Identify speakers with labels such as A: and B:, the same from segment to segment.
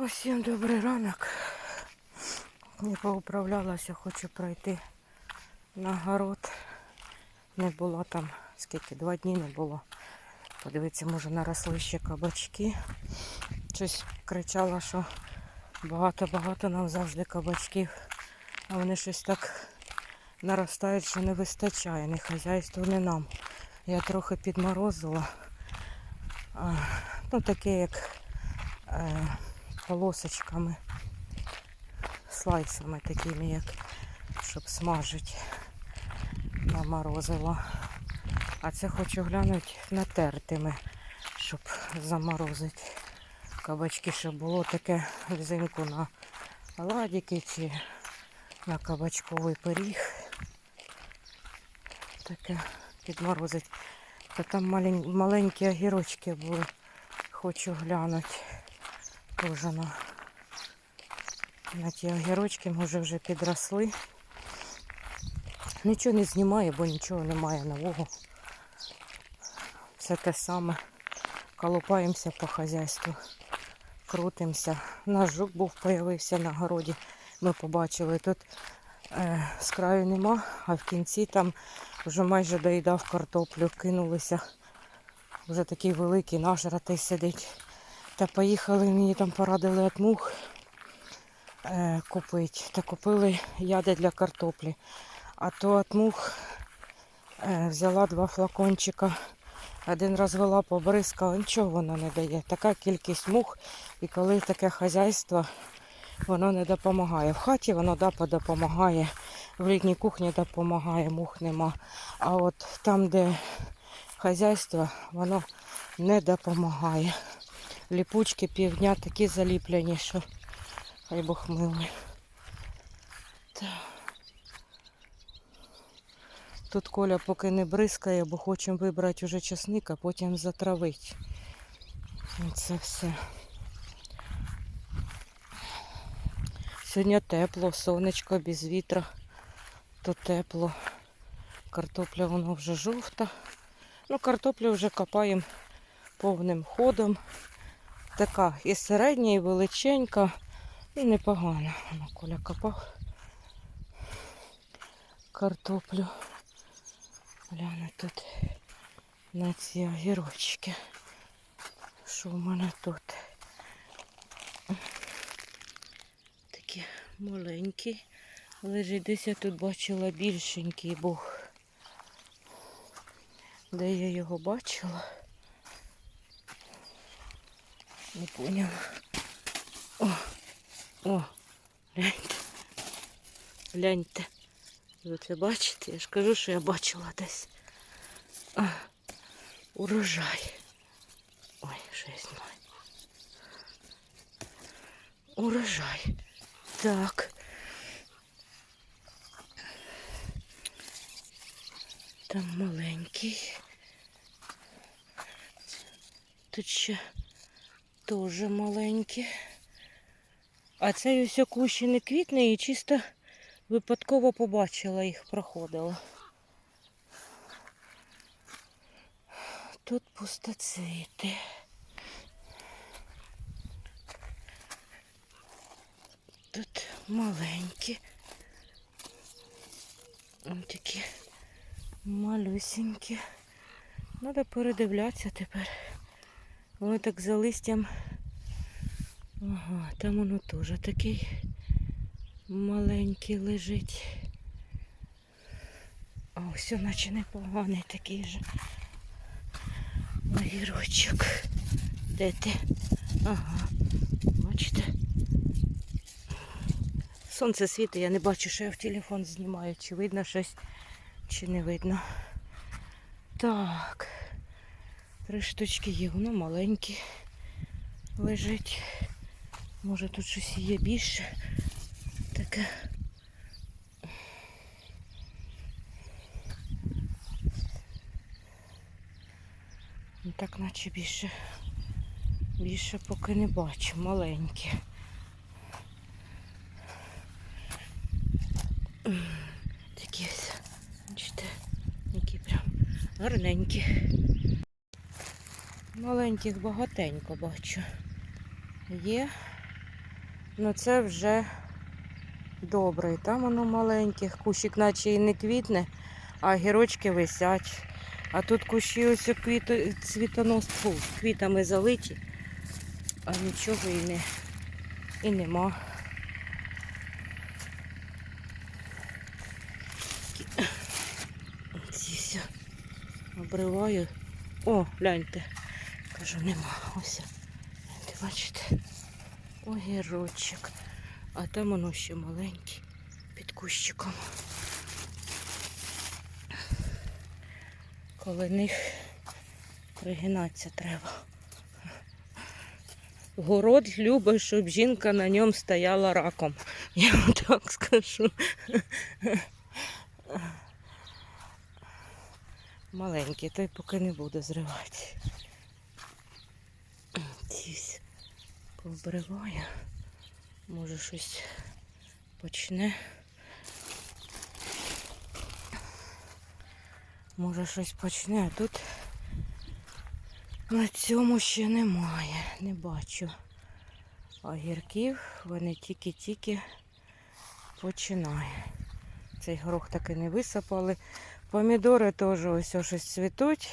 A: Усім добрий ранок. Не поуправлялася, хочу пройти на город. Не було там, скільки, два дні не було. Подивитися, може наросли ще кабачки. Щось кричала, що багато-багато нам завжди кабачків. А вони щось так наростають, що не вистачає. Не хазяйству, не нам. Я трохи підморозила. А, ну, таке як е, полосочками, слайсами такими, як щоб смажити наморозила. А це хочу глянути натертими, щоб заморозити кабачки, щоб було таке взимку на оладики чи на кабачковий пиріг. Таке підморозить. Та там малень- маленькі огірочки були. Хочу глянути. Тоже на, ті огірочки, може вже підросли. Нічого не знімаю, бо нічого немає нового. Все те саме. Колупаємося по хазяйству, крутимося. Наш жук був, появився на городі. Ми побачили, тут е, з краю нема, а в кінці там вже майже доїдав картоплю, кинулися. Вже такий великий нажратий сидить. Та поїхали, мені там порадили от мух е, купити. Та купили яди для картоплі. А то от мух е, взяла два флакончика. Один раз вела, побризкала, нічого воно не дає. Така кількість мух, і коли таке хазяйство, воно не допомагає. В хаті воно да, допомагає, в літній кухні допомагає, мух нема. А от там, де хазяйство, воно не допомагає. Ліпучки півдня такі заліплені, що хай Бог. Так. Тут Коля поки не бризкає, бо хочемо вибрати вже часник, а потім затравити. Це все. Сьогодні тепло, сонечко без вітра, то тепло. Картопля воно вже жовта. Ну, картоплю вже копаємо повним ходом. Така і середня, і величенька, і непогана. Воно Коля копав картоплю. Гляну тут на ці огірочки. Що в мене тут? Такі маленькі. Лежить десь я тут бачила більшенький був. Де я його бачила? Не поняла. О, о, гляньте. Гляньте. Ви це бачите? Я ж кажу, що я бачила десь. А, урожай. Ой, що я знімаю. Урожай. Так. Там маленький. Тут ще теж маленький. А цей ось кущі не квітне і чисто Випадково побачила їх, проходила. Тут пустоцвіти. Тут маленькі. Ось такі малюсенькі. Треба передивлятися тепер. Воно так за листям. Ага, там воно теж такий маленький лежить. А ось наче непоганий такий же огірочок. Де ти? Ага, бачите? Сонце світить, я не бачу, що я в телефон знімаю. Чи видно щось, чи не видно. Так. Три штучки є, воно маленьке лежить. Може тут щось є більше таке. Ну, Так наче більше, більше поки не бачу, маленькі. Такі ось, бачите, які прям гарненькі. Маленьких багатенько бачу. Є Ну це вже добре. Там воно маленьке, кущик наче і не квітне, а гірочки висять. А тут кущі ось квіто, цвітонос, квітами залиті, а нічого і не і нема. Ці все обриваю. О, гляньте. Кажу, нема. Ось. Гляньте, бачите? Огірочок. А там воно ще маленький під кущиком. Коли них пригинатися треба. Город любить, щоб жінка на ньому стояла раком. Я вам так скажу. Маленький, той поки не буду зривати. Ці повбриваю. Може щось почне. Може щось почне, а тут на цьому ще немає, не бачу. Огірків вони тільки-тільки починає. Цей горох таки не висипали. Помідори теж ось щось цвітуть.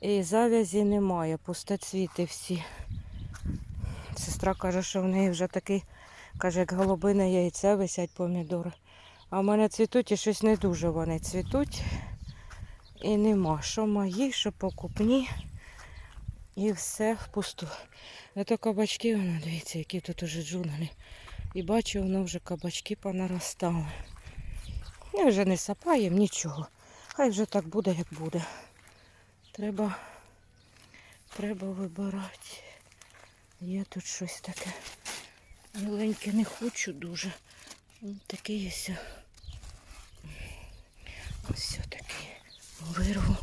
A: І завязі немає, пустоцвіти всі. Сестра каже, що в неї вже такий, каже, як голубине яйце висять помідори. А в мене цвітуть і щось не дуже вони цвітуть. І нема. Що мої, що покупні. І все впусту. Зато кабачки, воно, дивіться, які тут уже джунглі. І бачу, воно вже кабачки понаростали. Я вже не сапаєм нічого. Хай вже так буде, як буде. Треба, треба вибирати. Є тут щось таке. Маленьке не хочу дуже. Такий є. Ось такий. Вирву.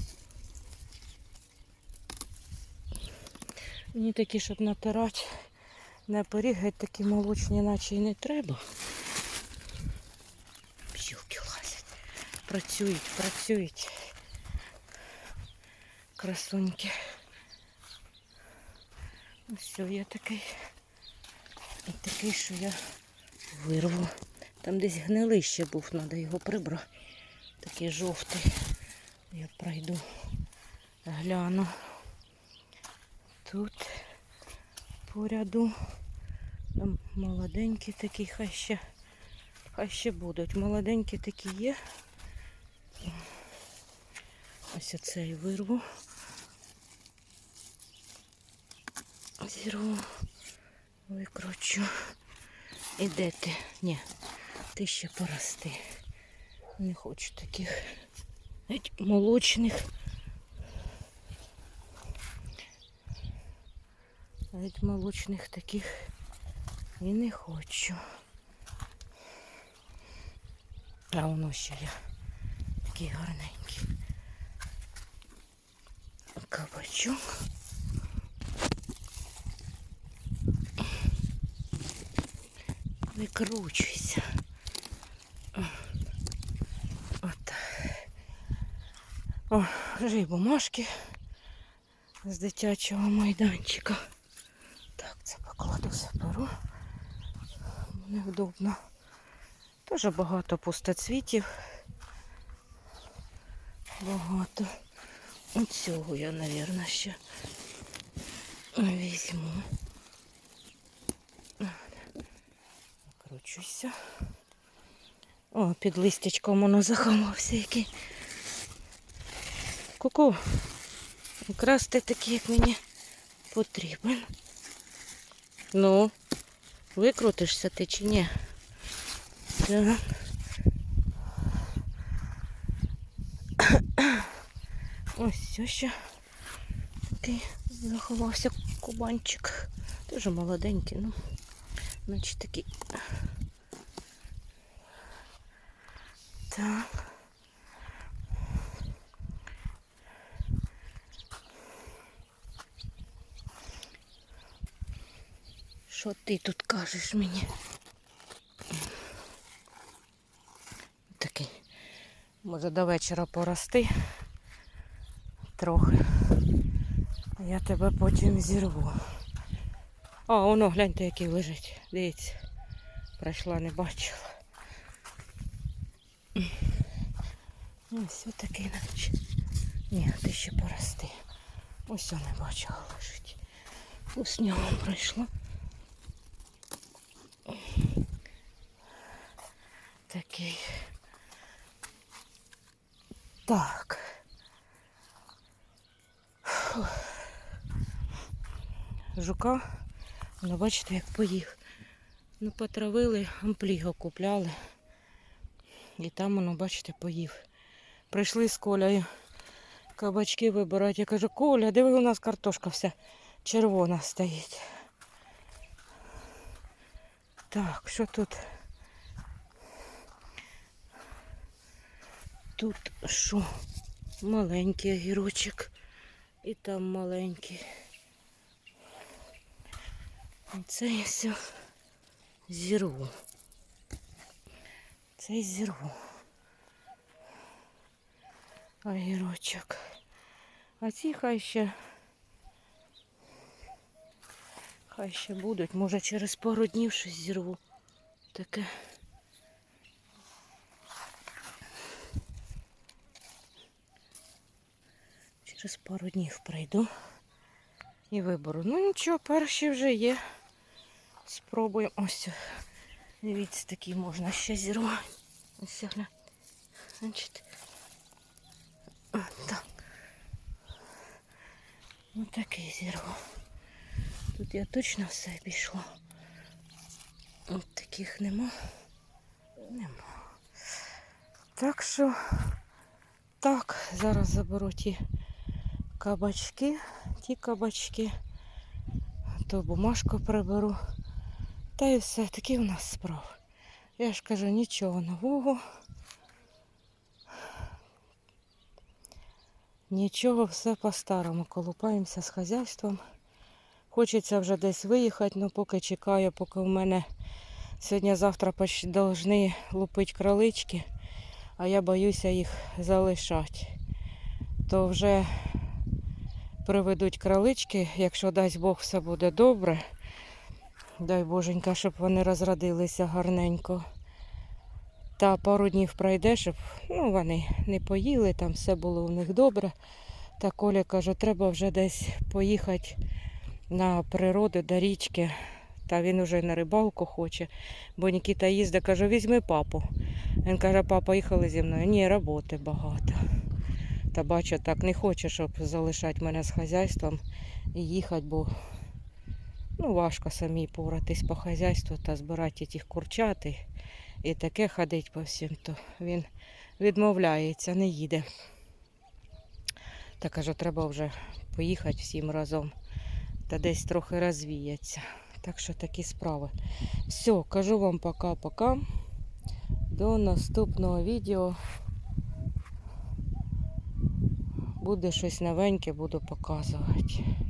A: Мені такі, щоб натирати на пиріг, геть такі молочні, наче і не треба. Бджілки лазять. Працюють, працюють. Красуньки. Ось я такий. І такий, що я вирву. Там десь гнилище був, треба його прибрати. Такий жовтий. Я пройду, гляну. Тут по ряду. Там молоденькі такі, хай ще, хай ще будуть. Молоденькі такі є. Ось оцей вирву. Зірву, викручу. І де ти? Ні, ти ще порости. Не хочу таких геть молочних. Геть молочних таких і не хочу. А воно ще я такий гарненький. Кабачок. Викручуйся. От. О, вже й бумажки з дитячого майданчика. Так, це покладу заберу. Невдобно. Дуже багато пустоцвітів. Багато. Оцього я, мабуть, ще візьму. Кручуся. О, під листячком воно заховався який. Ку-ку. Якраз ти такий, як мені потрібен. Ну, викрутишся ти чи ні? Так. Ось ще такий заховався кубанчик. Дуже молоденький, ну, значить такий. Так. Що ти тут кажеш мені? Такий. Може до вечора порости трохи. Я тебе потім зірву. А, воно, гляньте, який лежить. Дивіться. Пройшла, не бачила. Ну, все такий наче. Ні, ти ще порости. Ось я не бачила лежить. Ось нього пройшла. Такий. Так. Фу. Жука, ну бачите, як поїв. Ну, потравили, ампліго купляли. І там воно, бачите, поїв. Прийшли з Колею кабачки вибирати. Я кажу, Коля, диви, у нас картошка вся червона стоїть. Так, що тут? Тут що? Маленький огірочок. І там маленький. Це я все зірву. Це зірву. Огірочок. А ці хай ще. Хай ще будуть. Може через пару днів щось зірву. Таке. Через пару днів прийду і виберу. Ну нічого, перші вже є. Спробуємо. Ось. Дивіться, такі можна ще зірвати. Ось глянь. Значить. Так. Ось такий зірву. Тут я точно все обійшла. От таких нема. Нема. Так що так, зараз заберу ті кабачки, ті кабачки, то бумажку приберу. Та і все, такі у нас справи. Я ж кажу, нічого нового. Нічого, все по-старому. Колупаємося з хазяйством. Хочеться вже десь виїхати, але поки чекаю, поки в мене сьогодні-завтра повинні лупити кролички, а я боюся їх залишати. То вже приведуть кролички, якщо дасть Бог все буде добре. Дай Боженька, щоб вони розродилися гарненько. Та пару днів пройде, щоб ну, вони не поїли, там все було у них добре. Та Коля каже, треба вже десь поїхати на природу до річки. Та він вже на рибалку хоче. Бо Нікіта їздить, каже, візьми папу. Він каже, папа, їхали зі мною. Ні, роботи багато. Та бачу, так не хоче, щоб залишати мене з хазяйством і їхати, бо ну, важко самі поратись по хазяйству та збирати тих курчат і, таке ходить по всім, то він відмовляється, не їде. Та каже, треба вже поїхати всім разом та десь трохи розвіяться. Так що такі справи. Все, кажу вам пока-пока. До наступного відео. Буде щось новеньке, буду показувати.